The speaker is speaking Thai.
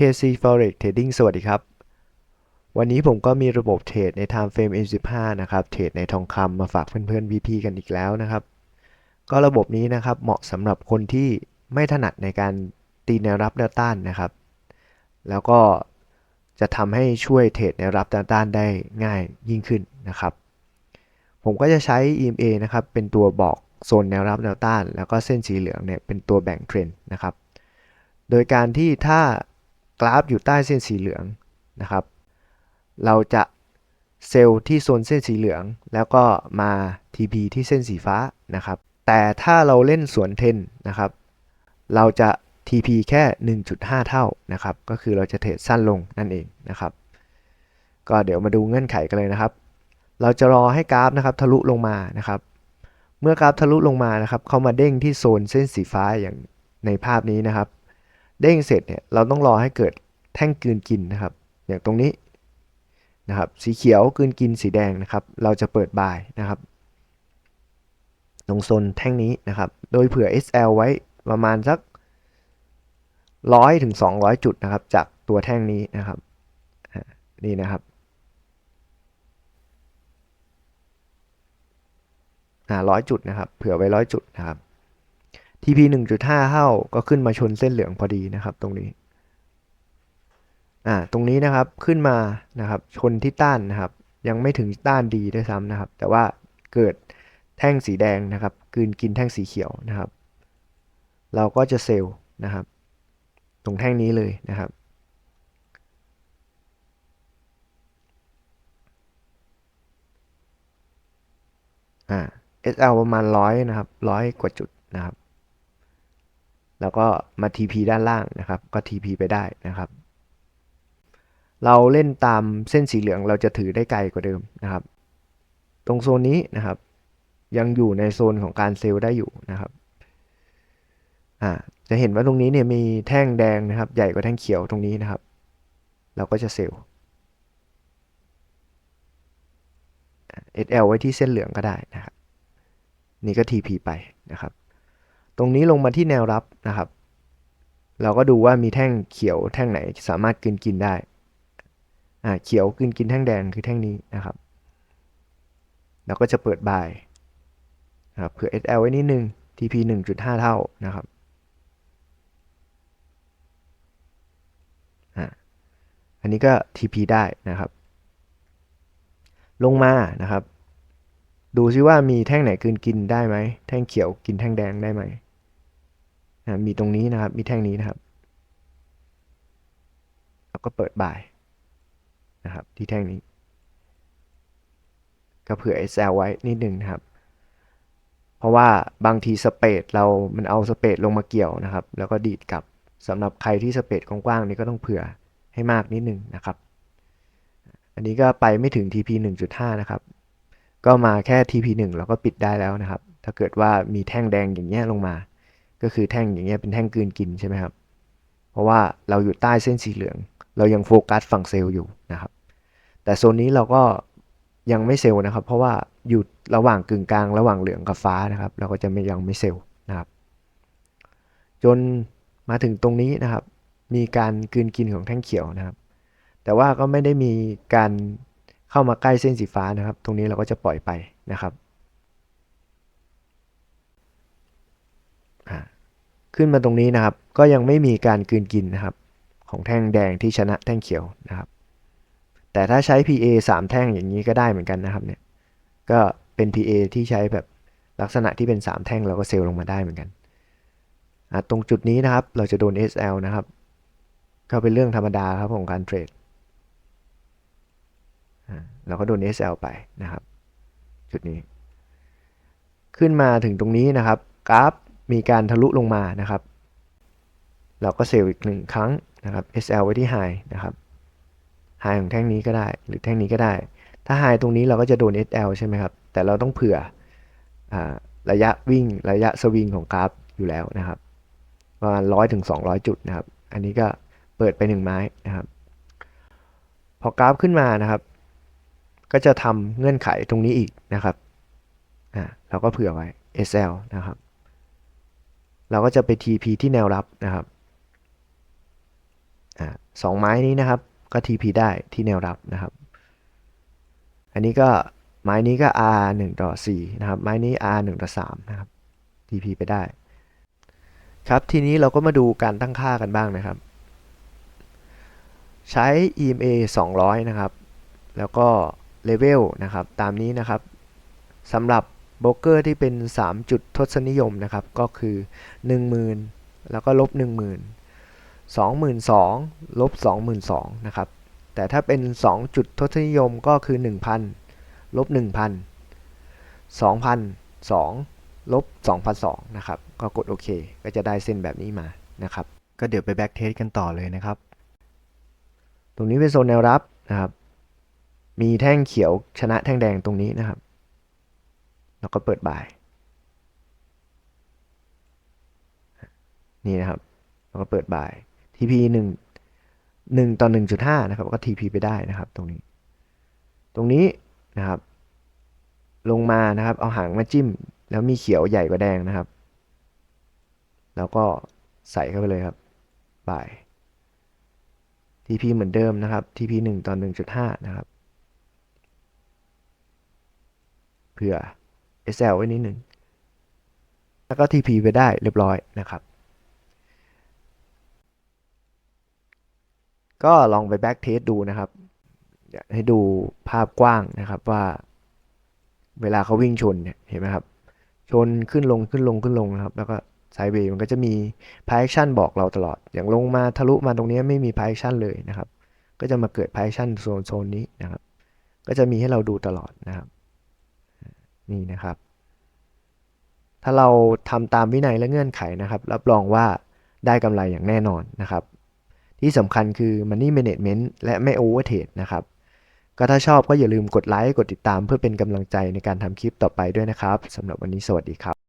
KC Forex Trading สวัสดีครับ วันนี้ผมก็มีระบบเทรดใน Time Frame M15 นะครับ เทรดในทองคำมาฝากเพื่อนๆ VP กันอีกแล้วนะครับ ก็ระบบนี้นะครับเหมาะสำหรับคนที่ไม่ถนัดในการตีแนวรับแนวต้านนะครับ แล้วก็จะทำให้ช่วยเทรดแนวรับแนวต้านได้ง่ายยิ่งขึ้นนะครับ ผมก็จะใช้ EMA นะครับ เป็นตัวบอกโซนแนวรับแนวต้าน แล้วก็เส้นสีเหลืองเนี่ยเป็นตัวแบ่งเทรนด์นะครับ โดยการที่ถ้า กราฟอยู่ใต้เส้นสีเหลืองนะครับ เราจะเซลล์ที่โซนเส้นสีเหลือง แล้วก็มา TP ที่เส้นสีฟ้านะครับ แต่ถ้าเราเล่นสวนเทนนะครับ เราจะ TP แค่ 1.5 เท่านะครับ ก็คือเราจะเทรดสั้นลงนั่นเองนะครับ ก็เดี๋ยวมาดูเงื่อนไขกันเลยนะครับ เราจะรอให้กราฟนะครับทะลุลงมานะครับ เมื่อกราฟทะลุลงมานะครับ เข้ามาเด้งที่โซนเส้นสีฟ้าอย่างในภาพนี้นะครับ เด้งเสร็จเนี่ยเราต้องรอให้เกิดแท่งกืนกินนะครับ อย่างตรงนี้นะครับ สีเขียวกืนกินสีแดงนะครับ เราจะเปิดบายนะครับ ตรงโซนแท่งนี้นะครับ โดยเผื่อ SL ไว้ประมาณสักร้อยถึง200 จุดนะครับ จากตัวแท่งนี้นะครับนี่นะครับร้อยจุดนะครับ เผื่อไว้ร้อยจุดนะครับ TP 1.5 เท่าก็ขึ้นมาชนเส้นเหลืองพอดีนะครับตรงนี้อ่าตรงนี้นะครับขึ้นมานะครับชนที่ต้านนะครับ ยังไม่ถึงต้านดีด้วยซ้ำนะครับ แต่ว่าเกิดแท่งสีแดงนะครับกืนกินแท่งสีเขียวนะครับ เราก็จะเซลล์นะครับ ตรงแท่งนี้เลยนะครับอ่า SL ประมาณร้อยนะครับร้อยกว่าจุดนะครับ แล้วก็มา TP ด้านล่างนะครับ ก็ TP ไปได้นะครับ เราเล่นตามเส้นสีเหลืองเราจะถือได้ไกลกว่าเดิมนะครับ ตรงโซนนี้นะครับ ยังอยู่ในโซนของการเซลล์ได้อยู่นะครับอ่าจะเห็นว่าตรงนี้เนี่ยมีแท่งแดงนะครับ ใหญ่กว่าแท่งเขียวตรงนี้นะครับ เราก็จะเซลล์ SL ไว้ที่เส้นเหลืองก็ได้นะครับ นี่ก็ TP ไปนะครับ ตรงนี้ลงมาที่แนวรับนะครับ เราก็ดูว่ามีแท่งเขียวแท่งไหนสามารถกินกินได้ อ่าเขียวกินกินแท่งแดงคือแท่งนี้นะครับเราก็จะเปิดบายนะครับเผื่อ SL ไว้นิดนึง TP 1.5 เท่านะครับอันนี้ก็ TP ได้นะครับ ลงมานะครับ ดูซิว่ามีแท่งไหนกินกินได้ไหม แท่งเขียวกินแท่งแดงได้ไหม นะมีตรงนี้นะครับ มีแท่งนี้นะครับ แล้วก็เปิดบ่ายนะครับ ที่แท่งนี้ ก็เผื่อ SL ไว้นิดหนึ่งนะครับ เพราะว่าบางทีสเปดเรา มันเอาสเปดลงมาเกี่ยวนะครับ แล้วก็ดีดกลับสำหรับใครที่สเปดกว้างๆนี่ก็ต้องเผื่อให้มากนิดหนึ่งนะครับ อันนี้ก็ไปไม่ถึง TP 1.5 นะครับ ก็มาแค่ TP 1แล้วก็ปิดได้แล้วนะครับ ถ้าเกิดว่ามีแท่งแดงอย่างเงี้ยลงมา ก็คือแท่งอย่างเงี้ยเป็นแท่งกลืนกินใช่ไหมครับ เพราะว่าเราอยู่ใต้เส้นสีเหลือง เรายังโฟกัสฝั่งเซลล์อยู่นะครับ แต่โซนนี้เราก็ยังไม่เซลล์นะครับ เพราะว่าอยู่ระหว่างกึ่งกลางระหว่างเหลืองกับฟ้านะครับ เราก็จะไม่ยังไม่เซลล์นะครับ จนมาถึงตรงนี้นะครับ มีการกืนกินของแท่งเขียวนะครับ แต่ว่าก็ไม่ได้มีการเข้ามาใกล้เส้นสีฟ้านะครับ ตรงนี้เราก็จะปล่อยไปนะครับ ขึ้นมาตรงนี้นะครับ ก็ยังไม่มีการกืนกินนะครับ ของแท่งแดงที่ชนะแท่งเขียวนะครับ แต่ถ้าใช้ PA 3 แท่งอย่างนี้ก็ได้เหมือนกันนะครับเนี่ยก็เป็น PA ที่ใช้แบบลักษณะที่เป็น 3 แท่งเราก็เซลลงมาได้เหมือนกันตรงจุดนี้นะครับเราจะโดน SL นะครับ ก็เป็นเรื่องธรรมดาครับของการเทรดเราก็โดน SL ไปนะครับ จุดนี้ ขึ้นมาถึงตรงนี้นะครับกราฟ มีการทะลุลงมานะครับ เราก็เซลล์อีกหนึ่งครั้งนะครับ SL ไว้ที่ High นะครับ High ของแท่งนี้ก็ได้ หรือแท่งนี้ก็ได้ ถ้า High ตรงนี้เราก็จะโดน SL ใช่ไหมครับ แต่เราต้องเผื่ออระยะวิ่งระยะสวิงของกราฟอยู่แล้วนะครับประมาณ100ถึง200จุดนะครับ อันนี้ก็เปิดไป1ไม้นะครับ พอกราฟขึ้นมานะครับ ก็จะทำเงื่อนไขตรงนี้อีกนะครับ อ่าเราก็เผื่อไว้ SL นะครับ เราก็จะไป TP ที่แนวรับนะครับอสองไม้นี้นะครับก็ TP ได้ที่แนวรับนะครับ อันนี้ก็ไม้นี้ก็ R 1ต่อ4นะครับ ไม้นี้ R 1ต่อ3นะครับ TP ไปได้ ครับทีนี้เราก็มาดูการตั้งค่ากันบ้างนะครับ ใช้ EMA 200 นะครับ แล้วก็ Level นะครับ ตามนี้นะครับสำหรับ โบรกเกอร์ที่เป็น 3 จุดทศนิยมนะครับ ก็คือ 10,000 แล้วก็ลบ 10,000 22,000ลบ22,000นะครับ แต่ถ้าเป็น 2 จุดทศนิยมก็คือ 1,000ลบ1,000 2,000 2ลบ2,002นะครับ ก็กดโอเค ก็จะได้เส้นแบบนี้มานะครับ ก็เดี๋ยวไปแบ็กเทสกันต่อเลยนะครับ ตรงนี้เป็นโซนแนวรับนะครับ มีแท่งเขียวชนะแท่งแดงตรงนี้นะครับ แล้วก็เปิดบ่าย นี่นะครับ แล้วก็เปิดบ่าย TP หนึ่งหนึ่งต่อหนึ่งจุดห้านะครับ ก็ TP ไปได้นะครับ ตรงนี้ ตรงนี้นะครับ ลงมานะครับ เอาหางมาจิ้ม แล้วมีเขียวใหญ่กว่าแดงนะครับ แล้วก็ใส่เข้าไปเลยครับบ่าย TP เหมือนเดิมนะครับ TP 1ต่อ1.5 นะครับเผื่อ SL ไว้นิดหนึ่ง แล้วก็ TP ไปได้เรียบร้อยนะครับ ก็ลองไปแบ็กเทสดูนะครับอยากให้ดูภาพกว้างนะครับว่า เวลาเขาวิ่งชนเนี่ยเห็นไหมครับ ชนขึ้นลงขึ้นลงขึ้นลงนะครับ แล้วก็ไซด์เวย์มันก็จะมีพายชั่นบอกเราตลอด อย่างลงมาทะลุมาตรงนี้ไม่มีพายชั่นเลยนะครับ ก็จะมาเกิดพายชั่นโซนโซนนี้นะครับ ก็จะมีให้เราดูตลอดนะครับ นี่นะครับ ถ้าเราทำตามวินัยและเงื่อนไขนะครับ รับรองว่าได้กำไรอย่างแน่นอนนะครับ ที่สำคัญคือ Money Management และไม่ Overtrade นะครับ ก็ถ้าชอบก็อย่าลืมกดไลค์กดติดตามเพื่อเป็นกำลังใจในการทำคลิปต่อไปด้วยนะครับสำหรับวันนี้สวัสดีครับ